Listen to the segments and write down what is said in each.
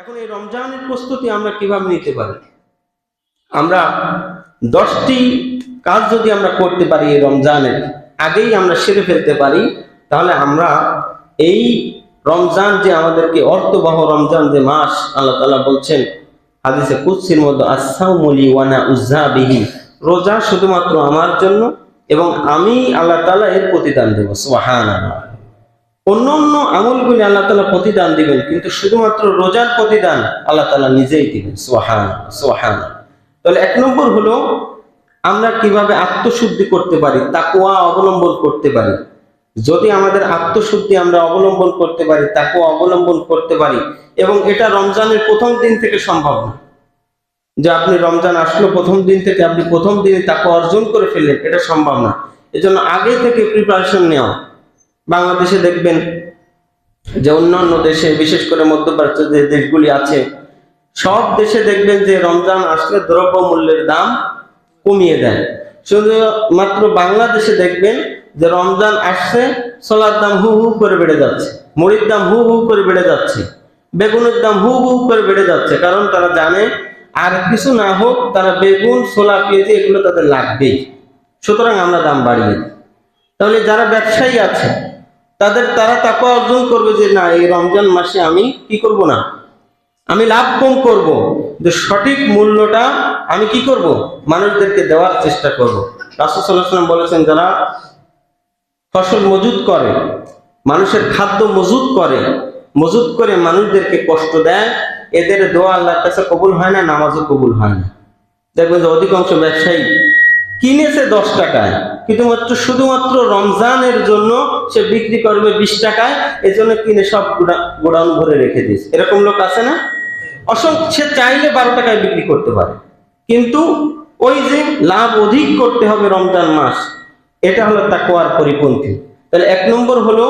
এখন এই রমজানের প্রস্তুতি আমরা কীভাবে নিতে পারি? আমরা দশটি কাজ যদি আমরা করতে পারি এই রমজানের, আগেই আমরা সেরে ফেলতে পারি, তাহলে আমরা এই রমজান যে আমাদেরকে অর্থবহ রমজান যে মাস, আল্লাহ তাআলা বলছেন হাদিসে কুৎসির মধ্যে আসাউমলি ওয়ানা উজ্জাবিহি রোজা শুধুমাত্র আমার জন্য এবং আমি আল্লাহ তালা এর প্রতিদান দেব, সুবহানাল্লাহ। অন্য অন্য আমলগুলি আল্লাহ তালা প্রতিদান দিবেন, কিন্তু শুধুমাত্র রোজার প্রতিদান আল্লাহ তালা নিজেই দিবেন সোহান সোহান তাহলে এক নম্বর হলো আমরা কীভাবে আত্মশুদ্ধি করতে পারি তাকুয়া অবলম্বন করতে পারি। যদি আমাদের আত্মশুদ্ধি আমরা অবলম্বন করতে পারি তাকুয়া অবলম্বন করতে পারি, এবং এটা রমজানের প্রথম দিন থেকে সম্ভব না। যে আপনি রমজান আসলো প্রথম দিন থেকে, আপনি প্রথম দিনে তাকে অর্জন করে ফেললেন, এটা সম্ভব না। এজন্য আগে থেকে প্রিপারেশন নেওয়া। বাংলাদেশে দেখবেন যে অন্যান্য দেশে, বিশেষ করে মধ্যপ্রাচ্য যে দেশগুলি আছে, সব দেশে দেখবেন যে রমজান আসলে দ্রব্য মূল্যের দাম কমিয়ে দেয়। শুধুমাত্র বাংলাদেশে দেখবেন যে রমজান আসছে, সোলার দাম হু হু করে বেড়ে যাচ্ছে, মুড়ির দাম হু হু করে বেড়ে যাচ্ছে, বেগুনের দাম হু হু করে বেড়ে যাচ্ছে, কারণ তারা জানে আর কিছু না হোক তারা বেগুন, ছোলা, পেঁয়াজি, এগুলো তাদের লাগবেই। সুতরাং আমরা দাম বাড়িয়ে তাহলে যারা ব্যবসায়ী আছে তাদের তারা তাকে অর্জন করবে যে, না, এই রমজান মাসে আমি কি করব না? আমি লাভ কম করব? যে সঠিক মূল্যটা আমি কি করব? মানুষদেরকে দেওয়ার চেষ্টা করব। রাসুসাল্লাম বলেছেন, যারা ফসল মজুত করে, মানুষের খাদ্য মজুত করে মজুত করে মানুষদেরকে কষ্ট দেয়, এদের দোয়া আল্লাহর কাছে কবুল হয় না, নামাজও কবুল হয় না। দেখবেন যে অধিকাংশ ব্যবসায়ী কিনেছে দশ টাকায় কিন্তু মাত্র শুধুমাত্র রমজানের জন্য সে বিক্রি করবে বিশ টাকায় এই জন্য কিনে সব গোডাউন ভরে রেখে দিয়েছে। এরকম লোক আছে না? অসংখ্য, সে চাইলে বারো টাকায় বিক্রি করতে পারে। কিন্তু ওই যে লাভ অধিক করতে হবে রমজান মাস, এটা হলো তাকুয়ার পরিপন্থী। তাহলে এক নম্বর হলো,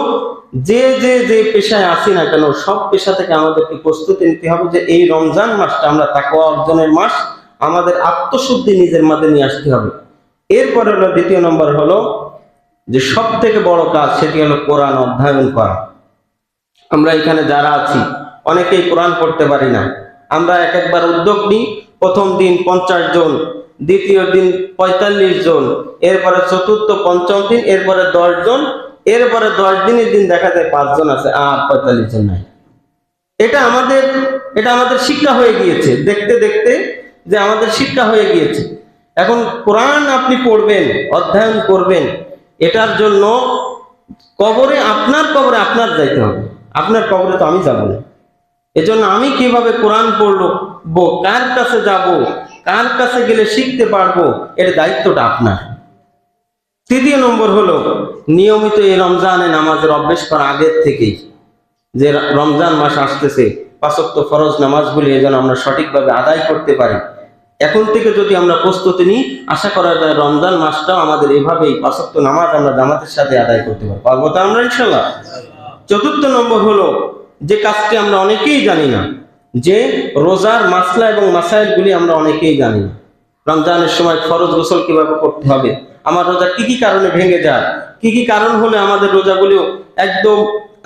যে যে যে পেশায় আসি না কেন, সব পেশা থেকে আমাদেরকে প্রস্তুতি নিতে হবে যে এই রমজান মাসটা আমরা তাকুয়া অর্জনের মাস আমাদের আত্মশুদ্ধি নিজের মাঝে নিয়ে আসতে হবে। এরপরে হলো দ্বিতীয় নম্বর হলো যে সব থেকে বড় কাজ সেটি হলো কোরআন অধ্যয়ন করা। আমরা এখানে যারা আছি, অনেকেই কোরআন পড়তে পারি না। আমরা এক একবার উদ্যোগ নিই। প্রথম দিন পঞ্চাশ জন, দ্বিতীয় দিন পঁয়তাল্লিশ জন, এরপরে চতুর্থ পঞ্চম দিন, এরপরে দশ জন, এরপরে দশ দিনের দিন দেখা যায় পাঁচজন আছে, আর পঁয়তাল্লিশ জন নাই। এটা আমাদের এটা আমাদের শিক্ষা হয়ে গিয়েছে। দেখতে দেখতে যে আমাদের শিক্ষা হয়ে গিয়েছে। এখন কোরআন আপনি পড়বেন, অধ্যয়ন করবেন, এটার জন্য কবরে, আপনার কবরে আপনার যাইতে হবে। আপনার কবরে তো আমি যাব না। এজন্য আমি কীভাবে কোরআন পড়ল, বো, কার কাছে যাব, কার কাছে গেলে শিখতে পারব, এর দায়িত্বটা আপনার। তৃতীয় নম্বর হলো, নিয়মিত এই রমজানে নামাজের অভ্যেস করা আগের থেকেই। যে রমজান মাস আসতেছে পাঁচক্ত ফরজ নামাজগুলি যেন আমরা সঠিকভাবে আদায় করতে পারি। এখন থেকে যদি আমরা প্রস্তুতি নিই, আশা করা যায় রমজান মাসটাও আমাদের এভাবেই পাঁচক্ত নামাজ আমরা জামাতের সাথে আদায় করতে পারব। পারব তো আমরা ইনশাল্লাহ চতুর্থ নম্বর হলো যে কাজটি আমরা অনেকেই জানি না, যে রোজার মাসলা এবং মাসাইলগুলি আমরা অনেকেই জানি না। রমজানের সময় ফরজ গোসল কীভাবে করতে হবে, আমার রোজা কি কি কারণে ভেঙে যায়, কি কি কারণ হলে আমাদের রোজাগুলিও একদম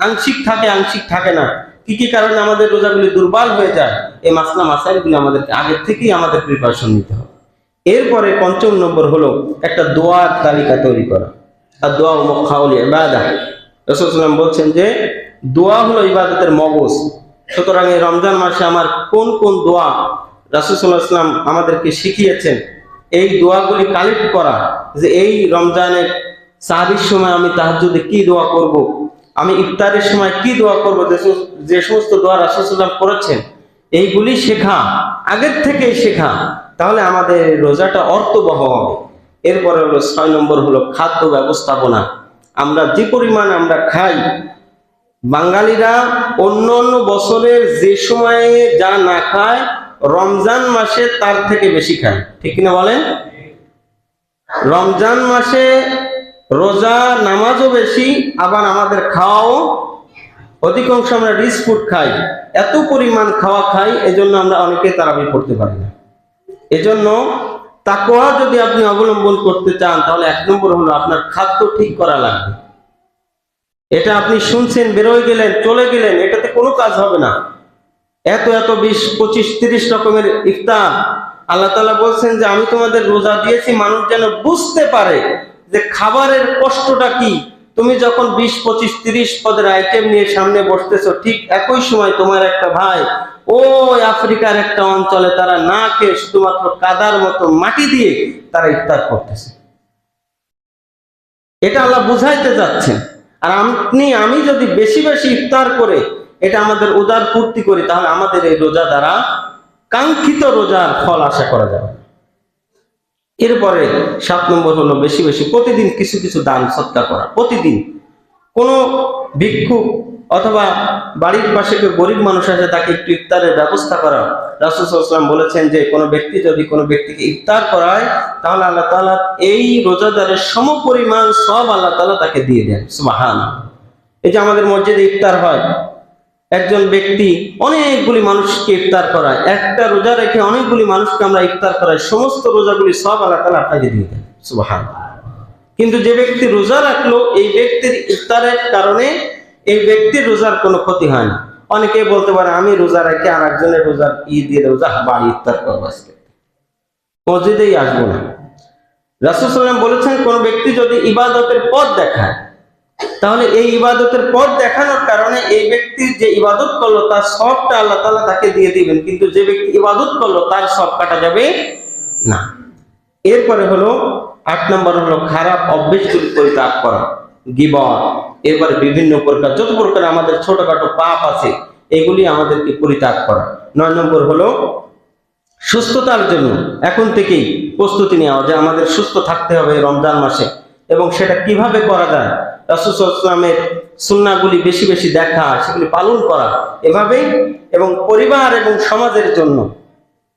আংশিক থাকে আংশিক থাকে না। কি কি কারণে আমাদের রোজাগুলি দুর্বল হয়ে যায়, এই মাসলা মাসাইলগুলি আমাদেরকে আগের থেকেই আমাদের প্রিপারেশন নিতে হবে। এরপরে পঞ্চম নম্বর হলো একটা দোয়ার তালিকা তৈরি করা। আর দোয়া মক্কাউলি ইবাদা। রসুলাম বলছেন যে, দোয়া হলো ইবাদতের মগজ। সুতরাং এই রমজান মাসে আমার কোন কোন দোয়া রাসুসাল্লাহ ইসলাম আমাদেরকে শিখিয়েছেন, এই দোয়াগুলি কালেক্ট করা যে এই রমজানের সাহাবির সময় আমি তাহাজুদে কি দোয়া করব। আমি ইফতারের সময় কি দোয়া করব? যে সম- যে সমস্ত দোয়া রাসুসাল্লাম করেছেন, এইগুলি শেখা, আগের থেকেই শেখা, তাহলে আমাদের রোজাটা অর্থবহ হবে। এরপরে হলো ছয় নম্বর হলো খাদ্য ব্যবস্থাপনা। আমরা যে পরিমাণ আমরা খাই, বাঙালিরা অন্য অন্য বছরের যে সময়ে যা না খায়, রমজান মাসে তার থেকে বেশি খায়। ঠিক কিনা বলেন? রমজান মাসে রোজা নামাজও বেশি, আবার আমাদের খাওয়াও। অধিকাংশ আমরা রিচ ফুড খাই, এত পরিমাণ খাওয়া খাই, এজন্য আমরা অনেকে তারাবি পড়তে পারি না। এজন্য তাকোয়া যদি আপনি অবলম্বন করতে চান, তাহলে এক নম্বর হলো আপনার খাদ্য ঠিক করা লাগবে। এটা আপনি শুনছেন, বেরোয় গেলেন, চলে গেলেন, এটাতে কোনো কাজ হবে না। এত এত বিশ, পঁচিশ, তিরিশ রকমের ইফতার। আল্লাহ তালা বলছেন যে, আমি তোমাদের রোজা দিয়েছি, মানুষ যেন বুঝতে পারে যে খাবারের কষ্টটা কি? তুমি যখন বিশ, পঁচিশ, তিরিশ পদের আইটেম নিয়ে সামনে বসতেছো, ঠিক একই সময় তোমার একটা ভাই ওই আফ্রিকার একটা অঞ্চলে তারা না খেয়ে শুধুমাত্র কাদার মতো মাটি দিয়ে তারা ইফতার করতেছে। এটা আল্লাহ বুঝাইতে যাচ্ছেন। আর আপনি, আমি যদি বেশি বেশি ইফতার করে এটা আমাদের উদার পূর্তি করি, তাহলে আমাদের এই রোজা দ্বারা কাঙ্ক্ষিত রোজার ফল আশা করা যাবে। এরপরে সাত নম্বর হলো বেশি বেশি প্রতিদিন কিছু কিছু দান সৎকার করা, প্রতিদিন। কোনো ভিক্ষুক অথবা বাড়ির পাশে কেউ গরিব মানুষ আছে, তাকে একটু ইফতারের ব্যবস্থা করা। রাসুসাল্লাম বলেছেন যে, কোনো ব্যক্তি যদি কোনো ব্যক্তিকে ইফতার করায়, তাহলে আল্লাহ তাআলা এই রোজাদারের সম পরিমাণ সব আল্লাহ তাআলা তাকে দিয়ে দেন সুবাহান এই যে আমাদের মসজিদে ইফতার হয় একজন ব্যক্তি অনেকগুলি মানুষকে ইফতার করায়। একটা রোজা রেখে অনেকগুলি মানুষকে আমরা ইফতার করাই সমস্ত রোজাগুলি সব আল্লাহ আপনাকে দিয়ে দেন। সুবাহান কিন্তু যে ব্যক্তি রোজা রাখল, এই ব্যক্তির ইফতারের কারণে এই ব্যক্তির রোজার কোনো ক্ষতি হয় না। অনেকে বলতে পারে, আমি রোজা রেখে আর একজনের রোজার ই দিয়ে রোজা বাড়ি ইফতার করব আজকে। মসজিদেই আসব না। রাসুল সাল্লাম বলেছেন, কোন ব্যক্তি যদি ইবাদতের পথ দেখায় তাহলে এই ইবাদতের পথ দেখানোর কারণে এই ব্যক্তি যে ইবাদত করল, তার সবটা আল্লাহ তালা তাকে দিয়ে দিবেন। কিন্তু যে ব্যক্তি ইবাদত করল, তার সব কাটা যাবে না। এরপরে হলো আট নম্বর হলো খারাপ অভ্যেসগুলি পরিত্যাগ করা গিবর এরপরে বিভিন্ন প্রকার, যত প্রকার আমাদের ছোটখাটো পাপ আছে, এগুলি আমাদেরকে পরিত্যাগ করা। নয় নম্বর হলো সুস্থতার জন্য এখন থেকেই প্রস্তুতি নেওয়া, যে আমাদের সুস্থ থাকতে হবে রমজান মাসে। এবং সেটা কীভাবে করা যায় রাসুসালামের সুন্নাগুলি বেশি বেশি দেখা, সেগুলি পালন করা এভাবেই এবং পরিবার এবং সমাজের জন্য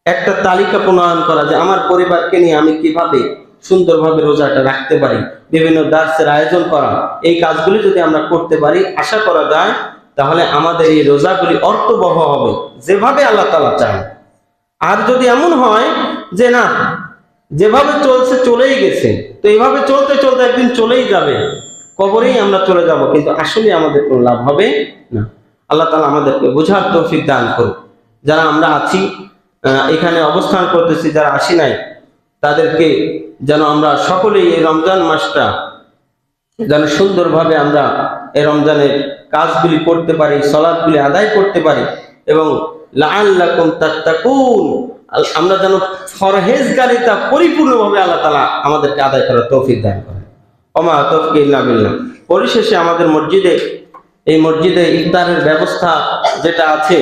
একটা তালিকা প্রণয়ন করা যে আমার পরিবারকে নিয়ে আমি কীভাবে সুন্দরভাবে রোজাটা রাখতে পারি, বিভিন্ন দাসের আয়োজন করা, এই কাজগুলি যদি আমরা করতে পারি, আশা করা যায়, তাহলে আমাদের এই রোজাগুলি অর্থবহ হবে, যেভাবে আল্লাহ তালা চান। আর যদি এমন হয় যে না, যেভাবে চলছে চলেই গেছে, তো এইভাবে চলতে চলতে একদিন চলেই যাবে কবরেই আমরা চলে যাব, কিন্তু আসলে আমাদের কোনো লাভ হবে না। আল্লাহ তালা আমাদেরকে বোঝার তৌফিক দান করুক। যারা আমরা আছি এখানে অবস্থান করতেছি, যারা আসি নাই, তাদেরকে যেন আমরা সকলেই এই রমজান মাসটা যেন সুন্দরভাবে আমরা এই রমজানের কাজগুলি করতে পারি, সলাদগুলি আদায় করতে পারি এবং লাআল্লাকুম তাত্তাকুন আমরা যেন ফরহেজগারিতা পরিপূর্ণভাবে আল্লাহ তাআলা আমাদেরকে আদায় করার তৌফিক দান করেন। ইল্লা পরিশেষে আমাদের মসজিদে, এই মসজিদে ইফতারের ব্যবস্থা যেটা আছে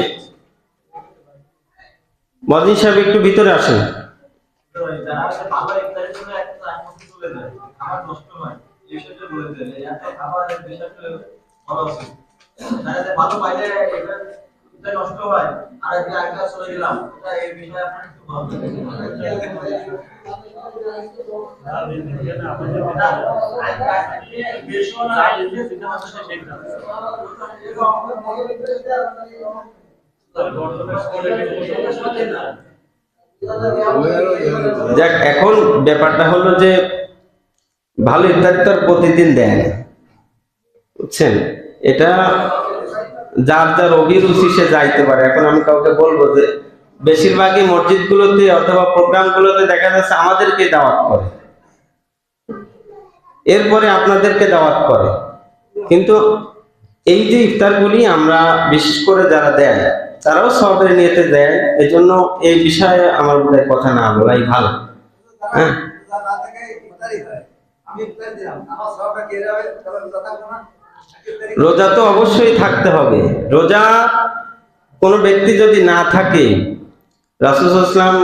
মদিন সাহেব একটু ভিতরে আসেন। ভালো পাইলে এটা নষ্ট হয়। আর আরেকটা চলে গেলাম। এটা এই বিষয়ে একটু এখন ব্যাপারটা হলো যে ভালো আর প্রতিদিন দেয় বুঝছেন? এটা যার যার অভিরুচি সে যাইতে পারে। এখন আমি কাউকে বলব যে, বেশিরভাগই মসজিদগুলোতে অথবা প্রোগ্রামগুলোতে দেখা যাচ্ছে আমাদেরকে দাওয়াত করে। এরপরে আপনাদেরকে দাওয়াত করে। কিন্তু এই যে ইফতারগুলি আমরা বিশেষ করে যারা দেয়, তারাও সবের নিয়েতে দেয়। এই জন্য এই বিষয়ে আমার বোধহয় কথা না বলাই ভালো। হ্যাঁ? আমি রোজা তো অবশ্যই থাকতে হবে। রোজা কোনো ব্যক্তি যদি না থাকে রাসুসাল্লাম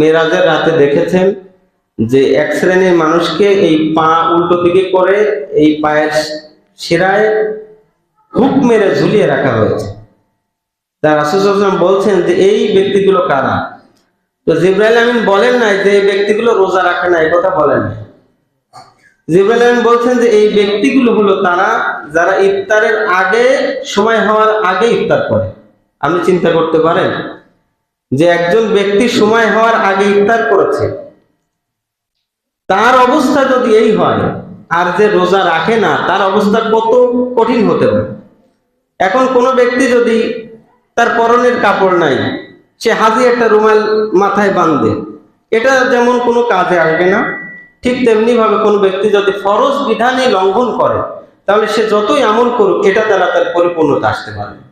মেরাজের রাতে দেখেছেন যে এক শ্রেণির মানুষকে এই পা উল্টো দিকে করে এই পায়ের শিরায় হুক মেরে ঝুলিয়ে রাখা হয়েছে। তা রাসুসাল্লাম বলছেন যে এই ব্যক্তিগুলো কারা? তো জিব্রাইল আমিন বলেন নাই যে এই ব্যক্তিগুলো রোজা রাখে না, এই কথা বলেন জিব্রাইল আমিন বলছেন যে এই ব্যক্তিগুলো হলো তারা যারা ইফতারের আগে, সময় হওয়ার আগে ইফতার করে। আপনি চিন্তা করতে পারেন যে একজন ব্যক্তি সময় হওয়ার আগে ইফতার করেছে। তার অবস্থা যদি এই হয়, আর যে রোজা রাখে না, তার অবস্থা কত কঠিন হতে পারে। এখন কোনো ব্যক্তি যদি তার পরনের কাপড় নাই, সে হাজি একটা রুমাল মাথায় বাঁধবে এটা যেমন কোনো কাজে আসবে না, ঠিক তেমনিভাবে কোনো ব্যক্তি যদি ফরজ বিধানই লঙ্ঘন করে তাহলে সে যতই আমল করুক এটা দ্বারা তার পরিপূর্ণতা আসতে পারবে।